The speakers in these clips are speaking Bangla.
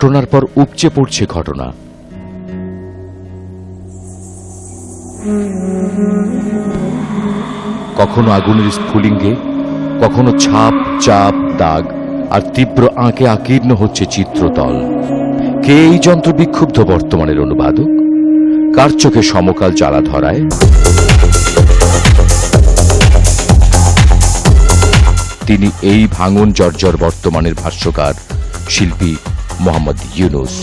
ঘটনার পর উপচে পড়ছে ঘটনা। কখনো আগুনের স্ফুলিঙ্গে, কখনো ছাপ, চাপ, দাগ, আর তীব্র আঁকে আকীর্ণ হচ্ছে চিত্রতল। কে এই যন্ত্র বিক্ষুব্ধ বর্তমানের অনুবাদক? কার চোখে সমকাল জ্বালা ধরায়? তিনি এই ভাঙন জর্জর বর্তমানের ভাষ্যকার, শিল্পী মোহাম্মদ ইউনুস।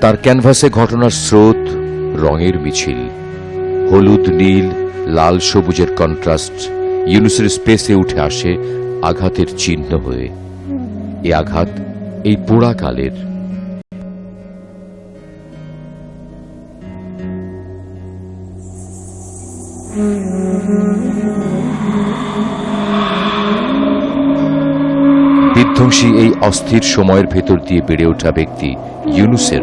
তার ক্যানভাসে ঘটনার স্রোত, রঙের মিছিল, হলুদ, নীল, লাল, সবুজের কন্ট্রাস্ট, ইউনুসের স্পেসে উঠে আসে আঘাতের চিহ্ন হয়ে। এ আঘাত এই পোড়া বিধ্বংসী এই অস্থির সময়ের ভেতর দিয়ে বেড়ে ওঠা ব্যক্তি ইউনুসের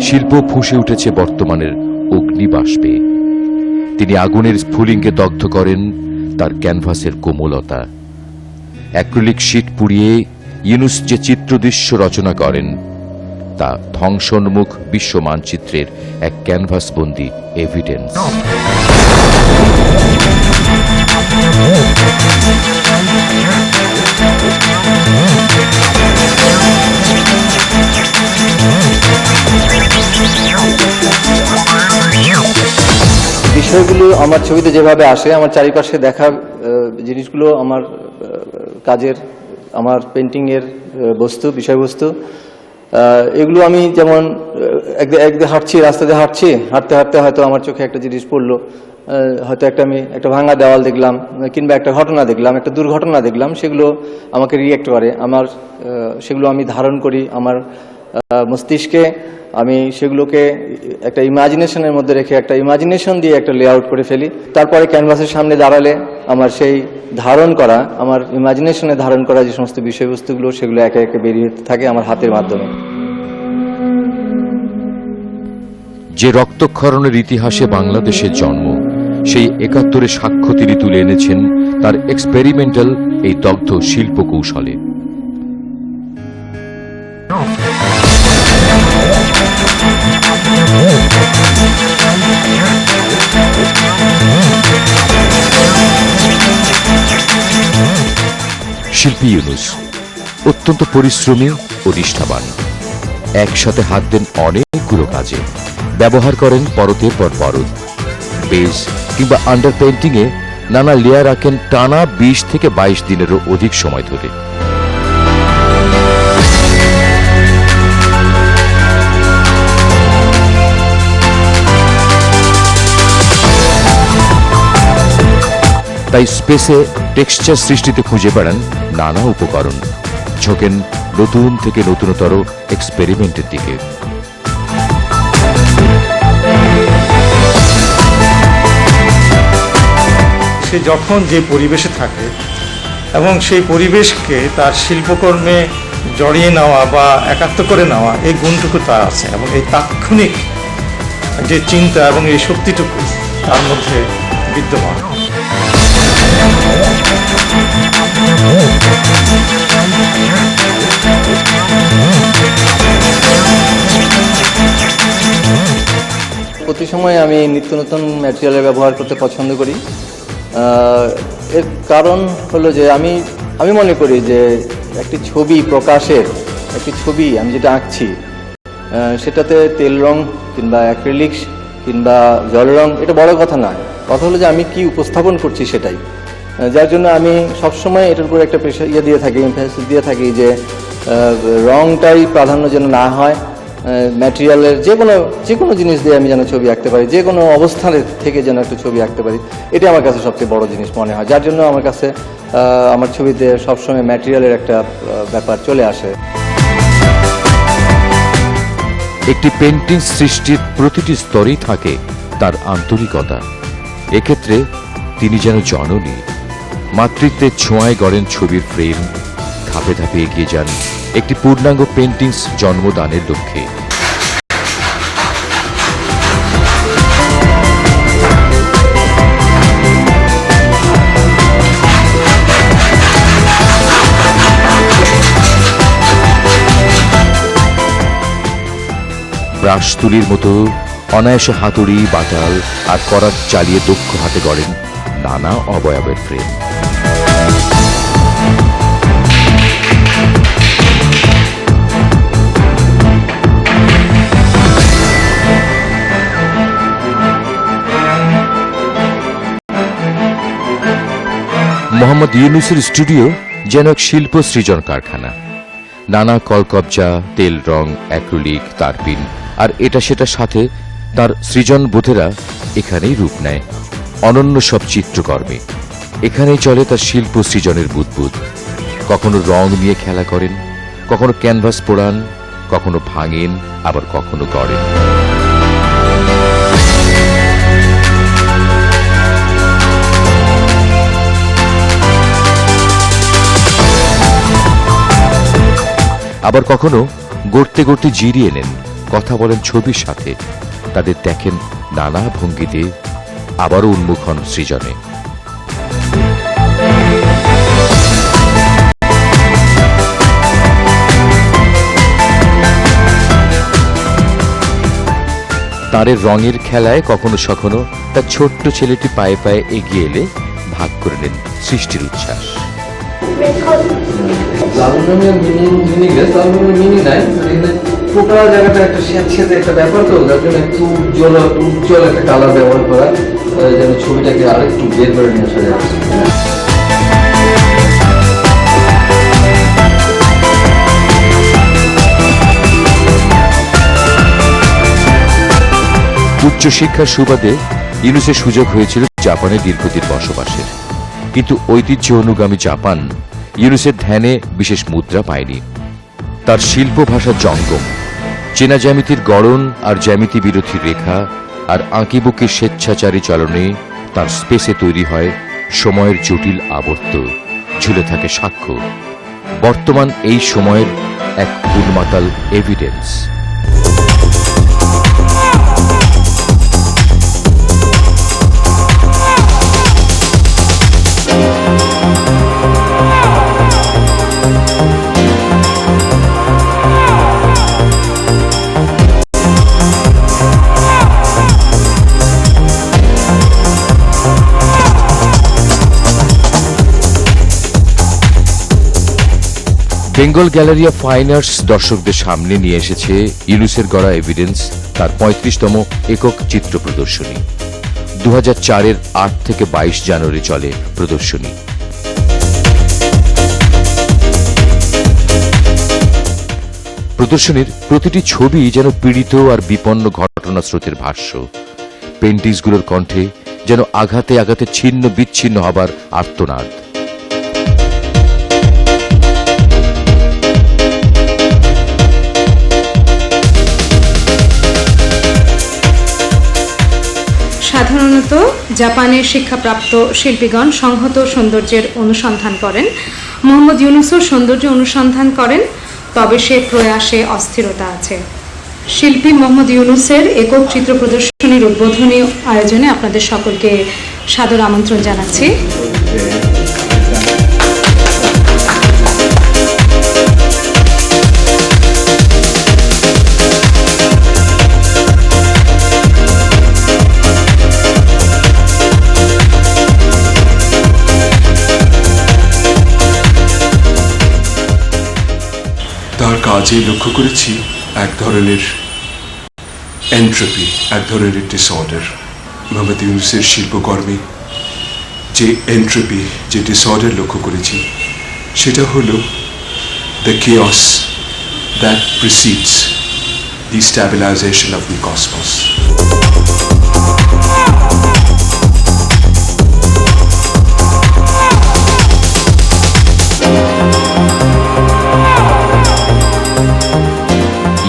শিল্প ফুঁসে উঠেছে বর্তমানের অগ্নিবাষ্পে। তিনি আগুনের স্ফুলিঙ্গে দগ্ধ করেন, তার ক্যানভাসের কোমলতা। অ্যাক্রিলিক শীট পুড়িয়ে ইউনুস যে চিত্রদৃশ্য রচনা করেন, তা ধ্বংসন্মুখ বিশ্ব মানচিত্রের এক ক্যানভাসবন্দি এভিডেন্স বিষয়গুলো আমার ছবিতে যেভাবে আসে, আমার চারিপাশে দেখা জিনিসগুলো আমার কাজের, আমার পেন্টিংয়ের বস্তু, বিষয়বস্তু। এগুলো আমি যেমন একদিকে হাঁটছি, রাস্তা দিয়ে হাঁটছি, হাঁটতে হাঁটতে হয়তো আমার চোখে একটা জিনিস পড়ল। হয়তো একটা আমি একটা ভাঙা দেওয়াল দেখলাম, কিংবা একটা ঘটনা দেখলাম, একটা দুর্ঘটনা দেখলাম, সেগুলো আমাকে রিয়েক্ট করে। আমার সেগুলো আমি ধারণ করি আমার মস্তিষ্কে। আমি সেগুলোকে একটা ইমাজিনেশনের মধ্যে রেখে একটা ইমাজিনেশন দিয়ে একটা লেআউট করে ফেলি। তারপরে ক্যানভাসের সামনে দাঁড়ালে আমার সেই ধারণ করা, আমার ইমাজিনেশনে ধারণ করা যে সমস্ত বিষয়বস্তুগুলো, সেগুলো একে একে বেরিয়ে থাকে আমার হাতের মাধ্যমে। যে রক্তক্ষরণের ইতিহাসে বাংলাদেশের জন্ম সেই একাত্তরে সাক্ষ্য তিনি তুলে এনেছেন তার এক্সপেরিমেন্টাল এই দগ্ধ শিল্প কৌশলে শিল্পী ইউনুস, অত্যন্ত পরিশ্রমী ও নিষ্ঠাবান। একসাথে হাত দেন অনেকগুলো কাজে। ব্যবহার করেন পরতের পর পরত। বেজ কিংবা আন্ডার পেন্টিংয়ে নানা লেয়ার আঁকেন টানা বিশ থেকে বাইশ দিনেরও অধিক সময় ধরে। তাই স্পেসে টেক্সচার সৃষ্টিতে খুঁজে বেড়ান নানা উপকরণ। ঝোঁকেন নতুন থেকে নতুনতর এক্সপেরিমেন্টের দিকে। সে যখন যে পরিবেশে থাকে এবং সেই পরিবেশকে তার শিল্পকর্মে জড়িয়ে নেওয়া বা একাত্ম করে নেওয়া, এই গুণটুকু তার আছে এবং এই তাৎক্ষণিক যে চিন্তা এবং এই শক্তিটুকু তার মধ্যে বিদ্যমান। প্রতি সময় আমি নিত্য নতুন ম্যাটেরিয়ালের ব্যবহার করতে পছন্দ করি। এর কারণ হলো যে আমি আমি মনে করি যে একটি ছবি প্রকাশের, একটি ছবি আমি যেটা আঁকছি সেটাতে তেল রং কিংবা অ্যাক্রিলিক্স কিংবা জল রং, এটা বড় কথা না কথা হলো যে আমি কি উপস্থাপন করছি সেটাই। যার জন্য আমি সবসময় এটার উপর একটা প্রেশার ইয়ে দিয়ে থাকি এমফাসিস দিয়ে থাকি যে রংটাই প্রাধান্য যেন না হয় ম্যাটেরিয়ালের যে কোনো যে কোনো জিনিস দিয়ে আমি যেন ছবি আঁকতে পারি, যে কোনো অবস্থানের থেকে যেন একটা ছবি আঁকতে পারি, এটা আমার কাছে সবচেয়ে বড় জিনিস মনে হয়। যার জন্য আমার কাছে আমার ছবিতে সবসময় ম্যাটেরিয়ালের একটা ব্যাপার চলে আসে। একটি পেন্টিং সৃষ্টির প্রতিটি স্তরেই থাকে তার আন্তরিকতা। এক্ষেত্রে তিনি যেন জননী, মাতৃত্বের ছোঁয়ায় গড়েন ছবির ফ্রেম ধাপে ধাপে এগিয়ে যান। একটি পূর্ণাঙ্গ পেন্টিংস জন্মদানের লক্ষ্যে। ব্রাশ তুলির মতো অনায়াসে হাতুড়ি, বাটাল আর করাত চালিয়ে দক্ষ হাতে গড়েন নানা অবয়বের প্রেম। মোহাম্মদ ইউনুসের স্টুডিও যেন এক শিল্প সৃজন কারখানা। নানা কলকবজা, তেল রং, অ্যাক্রিলিক, তারপিন, আর এটা সেটার সাথে তার সৃজন বোধেরা এখানেই রূপ নেয়। অনন্য সব চিত্রকর্মে। এখানেই চলে তার শিল্প সৃজনের বুদবুদ। কখনো রং নিয়ে খেলা করেন, কখনো ক্যানভাস পোড়ান, কখনো ভাঙেন, আবার কখনো গড়েন। আবার কখনো গড়তে গড়তে জিরিয়ে নেন, কথা বলেন ছবির সাথে। তাদের দেখেন নানা ভঙ্গিতে আবারও উন্মুখ হন সৃজনে। তারের রঙের খেলায় কখনো সখনো তার ছোট্ট ছেলেটি পায়ে পায়ে এগিয়ে এলে ভাগ করে নেন সৃষ্টির উচ্ছ্বাস। লালনের মিনি মিনি নাই জায়গাটা একটা ব্যাপার তো, যার জন্য একটু উজ্জ্বল উজ্জ্বল একটা কালার ব্যবহার করা যেন ছবিটাকে বের করে নিয়ে আসা যায়। উচ্চশিক্ষার সুবাদে ইউনুসের সুযোগ হয়েছিল জাপানে দীর্ঘদিন বসবাসের। কিন্তু ঐতিহ্য অনুগামী জাপান ইউনুসের ধ্যানে বিশেষ মুদ্রা পায়নি। তার শিল্প ভাষা জঙ্গম। চেনা জ্যামিতির গড়ন আর জ্যামিতি বিরোধী রেখা আর আঁকিবুকি স্বেচ্ছাচারী চলনে তার স্পেসে তৈরি হয় সময়ের জটিল আবর্ত। ঝুলে থাকে সাক্ষ্য। বর্তমান এই সময়ের এক উন্মাতাল evidence Bengal gallery of fine arts দর্শকদের সামনে নিয়ে এসেছে ইলুসের গড়া এভিডেন্স তার পঁয়ত্রিশতম একক চিত্র প্রদর্শনী। দু চারের আট থেকে বাইশ জানুয়ারি চলে প্রদর্শনী। প্রদর্শনীর প্রতিটি ছবি যেন পীড়িত আর বিপন্ন ঘটনা স্রোতের ভাষ্য। পেন্টিংসগুলোর কণ্ঠে যেন আঘাতে আঘাতে ছিন্ন বিচ্ছিন্ন হবার আর্তনাদ। সাধারণত জাপানের শিক্ষাপ্রাপ্ত শিল্পীগণ সংহত সৌন্দর্যের অনুসন্ধান করেন। মোহাম্মদ ইউনুসও সৌন্দর্য অনুসন্ধান করেন, তবে সে প্রয়াসে অস্থিরতা আছে। শিল্পী মোহাম্মদ ইউনুসের একক চিত্র প্রদর্শনীর উদ্বোধনী আয়োজনে আপনাদের সকলকে সাদর আমন্ত্রণ জানাচ্ছি। কাজে লক্ষ্য করেছি এক ধরনের এন্ট্রপি এক ধরনের ডিসঅর্ডার মোহাম্মদ ইউনুসের শিল্পকর্মে যে এন্ট্রপি যে ডিসঅর্ডার লক্ষ্য করেছি, সেটা হলো the chaos that precedes the stabilisation of the cosmos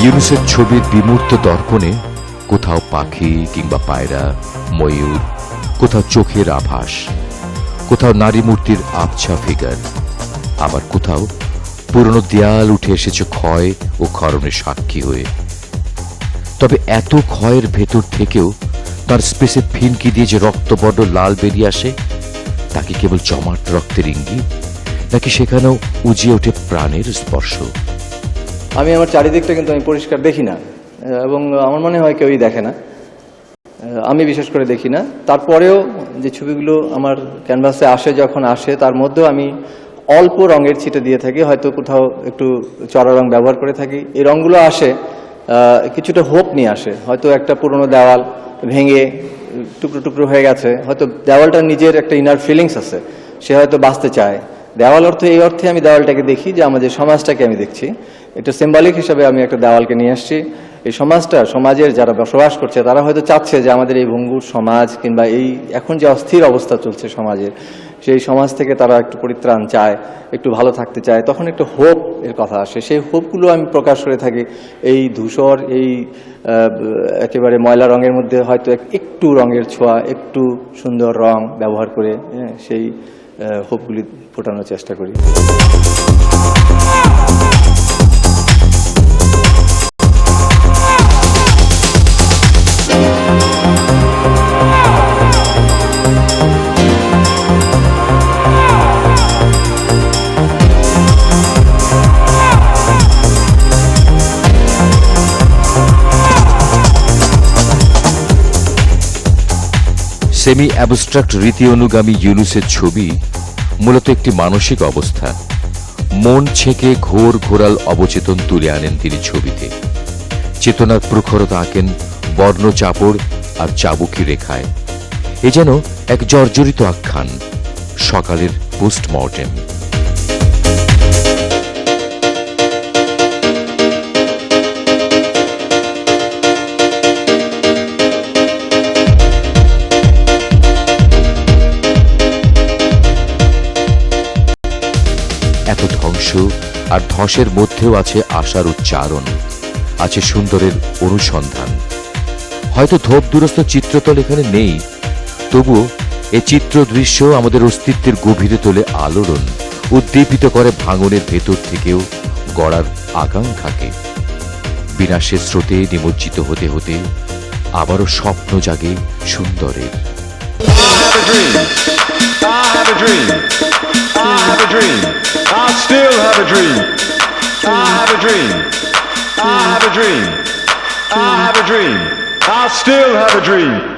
ইউনুসের ছবির বিমূর্ত দর্পণে কোথাও পাখি কিংবা পায়রা, ময়ূর, কোথাও চোখের আভাস, কোথাও নারী মূর্তির আবছা ফিগার, আবার কোথাও পুরনো দেয়াল উঠে এসেছে ক্ষয় ও ক্ষরণের সাক্ষী হয়ে। তবে এত ক্ষয়ের ভেতর থেকেও তার স্পেসে ফিনকি দিয়ে যে রক্ত বড্ড লাল বেরিয়ে আসে তাকে কেবল জমাট রক্তের ইঙ্গিত, নাকি সেখানেও উজিয়ে ওঠে প্রাণের স্পর্শ? আমি আমার চারিদিকটা কিন্তু আমি পরিষ্কার দেখি না, এবং আমার মনে হয় কেউই দেখে না। আমি বিশেষ করে দেখি না। তারপরেও যে ছবিগুলো আমার ক্যানভাসে আসে, যখন আসে, তার মধ্যেও আমি অল্প রঙের ছিটে দিয়ে থাকি, হয়তো কোথাও একটু চড়া রং ব্যবহার করে থাকি। এই রঙগুলো আসে কিছুটা হোপ নিয়ে আসে। হয়তো একটা পুরনো দেওয়াল ভেঙে টুকরো টুকরো হয়ে গেছে, হয়তো দেওয়ালটার নিজের একটা ইনার ফিলিংস আছে, সে হয়তো বাঁচতে চায়। দেওয়াল অর্থ, এই অর্থে আমি দেওয়ালটাকে দেখি, যে আমাদের সমাজটাকে আমি দেখছি। এটা সিম্বলিক হিসাবে আমি একটা দেওয়ালকে নিয়ে আসছি। এই সমাজটা সমাজের যারা বসবাস করছে তারা হয়তো চাচ্ছে যে আমাদের এই ভঙ্গুর সমাজ কিংবা এই এখন যে অস্থির অবস্থা চলছে সমাজের সেই সমাজ থেকে তারা একটু পরিত্রাণ চায় একটু ভালো থাকতে চায়। তখন একটু হোপ এর কথা আসে। সেই হোপগুলো আমি প্রকাশ করে থাকি। এই ধূসর এই একেবারে ময়লা রঙের মধ্যে হয়তো একটু রঙের ছোঁয়া একটু সুন্দর রং ব্যবহার করে হ্যাঁ, সেই হোপগুলি ফোটানোর চেষ্টা করি। সেমি অ্যাবস্ট্রাক্ট রীতি অনুগামী ইউনুসের ছবি মূলত একটি মানসিক অবস্থা। মন ছেঁকে ঘোর ঘোরাল অবচেতন তুলে আনেন তিনি ছবিতে। চেতনার প্রখরতা আঁকেন বর্ণ চাপড় আর চাবুকি রেখায়। এ যেন এক জর্জরিত আখ্যান, সকালের পোস্টমর্টেম। আর ধসের মধ্যেও আছে আশার উচ্চারণ, আছে সুন্দরের অনুসন্ধান হয়তো ধোপ দূরস্থ চিত্রতল এখানে নেই, তবুও এ চিত্র দৃশ্য আমাদের অস্তিত্বের গভীরে তোলে আলোড়ন, উদ্দীপিত করে ভাঙনের ভেতর থেকেও গড়ার আকাঙ্ক্ষাকে বিনাশের স্রোতে নিমজ্জিত হতে হতে আবারও স্বপ্ন জাগে সুন্দরের I have a dream. I have a dream. I have a dream. I still have a dream. I have a dream. I have a dream. I have a dream. I still have a dream.